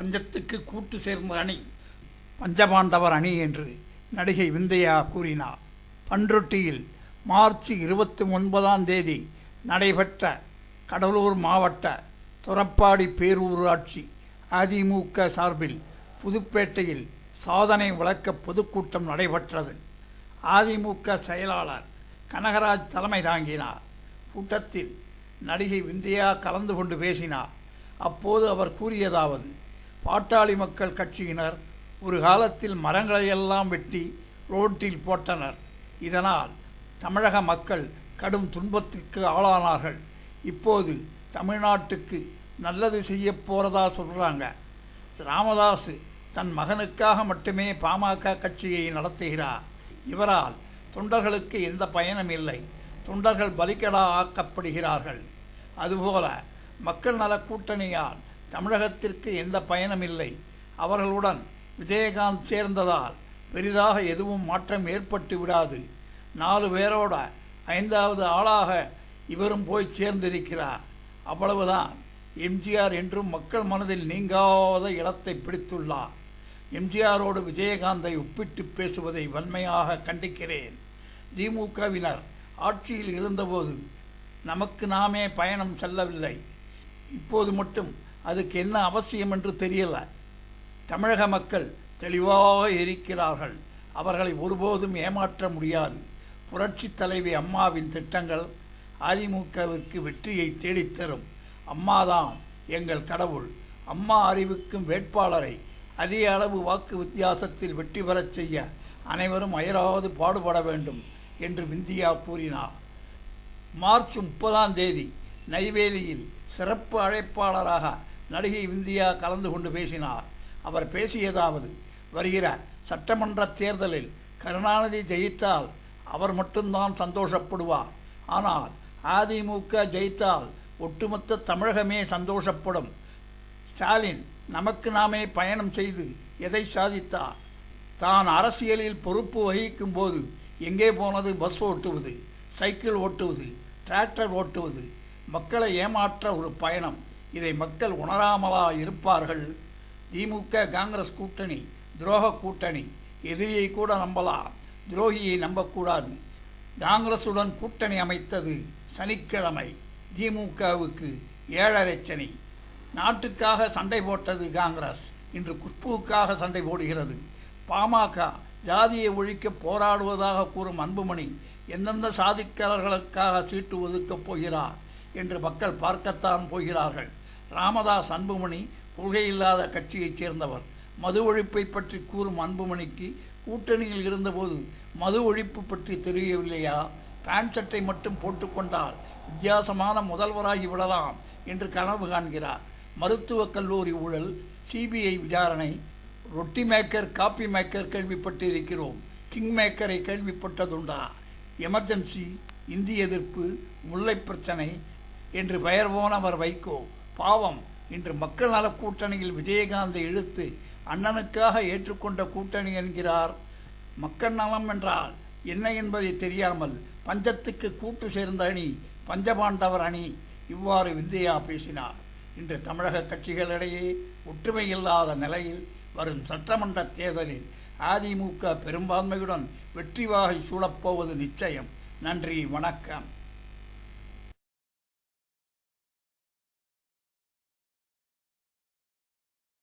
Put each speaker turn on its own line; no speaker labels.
பஞ்சத்துக்கு கூட்டு சேர்ந்த அணி பஞ்சபாண்டவர் அணி என்று நடிகை விந்தையா கூறினார். பன்ருட்டியில் மார்ச் இருபத்தி ஒன்பதாம் தேதி நடைபெற்ற கடலூர் மாவட்ட துறப்பாடி பேரூராட்சி அதிமுக சார்பில் புதுப்பேட்டையில் சாதனை விளக்க பொதுக்கூட்டம் நடைபெற்றது. அதிமுக செயலாளர் கனகராஜ் தலைமை தாங்கினார். கூட்டத்தில் நடிகை விந்தியா கலந்து கொண்டு பேசினார். அப்போது அவர் கூறியதாவது பாட்டாளி மக்கள் கட்சியினர் ஒரு காலத்தில் மரங்களையெல்லாம் வெட்டி ரோட்டில் போட்டனர். இதனால் தமிழக மக்கள் கடும் துன்பத்திற்கு ஆளானார்கள். இப்போது தமிழ்நாட்டுக்கு நல்லது செய்ய போகிறதா சொல்கிறாங்க ராமதாஸ் தன் மகனுக்காக மட்டுமே பாமக கட்சியை நடத்துகிறார். இவரால் தொண்டர்களுக்கு எந்த பயனும் இல்லை. தொண்டர்கள் பலிக்கடா ஆக்கப்படுகிறார்கள். அதுபோல மக்கள் நல கூட்டணியால் தமிழகத்திற்கு எந்த பயனும் இல்லை அவர்களுடன் விஜயகாந்த் சேர்ந்ததால் பெரிதாக எதுவும் மாற்றம் ஏற்பட்டு விடாது. நாலு பேரோட ஐந்தாவது ஆளாக இவரும் போய் சேர்ந்திருக்கிறார். அவ்வளவுதான். எம்ஜிஆர் என்றும் மக்கள் மனதில் நீங்காத இடத்தை பிடித்துள்ளார். எம்ஜிஆரோடு விஜயகாந்தை ஒப்பிட்டு பேசுவதை வன்மையாக கண்டிக்கிறேன். திமுகவினர் ஆட்சியில் இருந்தபோது நமக்கு நாமே பயணம் செல்லவில்லை. இப்போது மட்டும் அதுக்கு என்ன அவசியம் என்று தெரியல. தமிழக மக்கள் தெளிவாக இருக்கிறார்கள். அவர்களை ஒருபோதும் ஏமாற்ற முடியாது. புரட்சி தலைவி அம்மாவின் திட்டங்கள் அதிமுகவிற்கு வெற்றியை தேடித்தரும் அம்மாதான் எங்கள் கடவுள். அம்மா அறிவிக்கும் வேட்பாளரை அதிக அளவு வாக்கு வித்தியாசத்தில் வெற்றி பெறச் செய்ய அனைவரும் அயராவது பாடுபட வேண்டும் என்று விந்தியா கூறினார். மார்ச் முப்பதாம் தேதி நெய்வேலியில் சிறப்பு அழைப்பாளராக நடிகை விந்தியா கலந்து கொண்டு பேசினார். அவர் பேசியதாவது வருகிற சட்டமன்ற தேர்தலில் கருணாநிதி ஜெயித்தால் அவர் மட்டும்தான் சந்தோஷப்படுவார். ஆனால் அதிமுக ஜெயித்தால் ஒட்டுமொத்த தமிழகமே சந்தோஷப்படும். ஸ்டாலின் நமக்கு நாமே பயணம் செய்து எதை சாதித்தார்? தான் அரசியலில் பொறுப்பு வகிக்கும் போது எங்கே போனது? பஸ் ஓட்டுவது சைக்கிள் ஓட்டுவது டிராக்டர் ஓட்டுவது மக்களை ஏமாற்ற ஒரு பயணம். இதை மக்கள் உணராமலா இருப்பார்கள். திமுக காங்கிரஸ் கூட்டணி துரோக கூட்டணி எதிரியை கூட நம்பலாம் துரோகியை நம்பக்கூடாது. காங்கிரசுடன் கூட்டணி அமைத்தது சனிக்கிழமை. திமுகவுக்கு ஏழரை சனி நாட்டுக்காக சண்டை போட்டது காங்கிரஸ். இன்று குஷ்புவுக்காக சண்டை போடுகிறது. பாமக ஜாதியை ஒழிக்க போராடுவதாக கூறும் அன்புமணி எந்தெந்த சாதிக்காரர்களுக்காக சீட்டு ஒதுக்கப் போகிறார்? என்று மக்கள் பார்க்கத்தான் போகிறார்கள். ராமதாஸ் அன்புமணி கொள்கையில்லாத கட்சியைச் சேர்ந்தவர். மது ஒழிப்பை பற்றி கூறும் அன்புமணிக்கு கூட்டணியில் இருந்தபோது மது ஒழிப்பு பற்றி தெரியவில்லையா? பேண்ட் சட்டை மட்டும் போட்டுக்கொண்டால் வித்தியாசமான முதல்வராகி விடலாம் என்று கனவு காண்கிறார். மருத்துவக் கல்லூரி ஊழல் சிபிஐ விசாரணை ரொட்டி மேக்கர் காப்பி மேக்கர் கேள்விப்பட்டிருக்கிறோம். கிங் மேக்கரை கேள்விப்பட்டதுண்டா? எமர்ஜென்சி இந்தி எதிர்ப்பு முல்லை பிரச்சனை என்று பெயர் போனவர் வைகோ. பாவம் இன்று மக்கள் நல கூட்டணியில் விஜயகாந்தை இழுத்து அண்ணனுக்காக ஏற்றுக்கொண்ட கூட்டணி என்கிறார். மக்கள் நலம் என்றால் என்ன என்பதை தெரியாமல் பஞ்சத்துக்கு கூட்டு சேர்ந்த அணி பஞ்சபாண்டவர் அணி இவ்வாறு விந்தையா பேசினார். இன்று தமிழக கட்சிகளிடையே ஒற்றுமை இல்லாத நிலையில் வரும் சட்டமன்ற தேர்தலில் அதிமுக பெரும்பான்மையுடன் வெற்றி வாகை சூழப்போவது நிச்சயம். நன்றி வணக்கம்.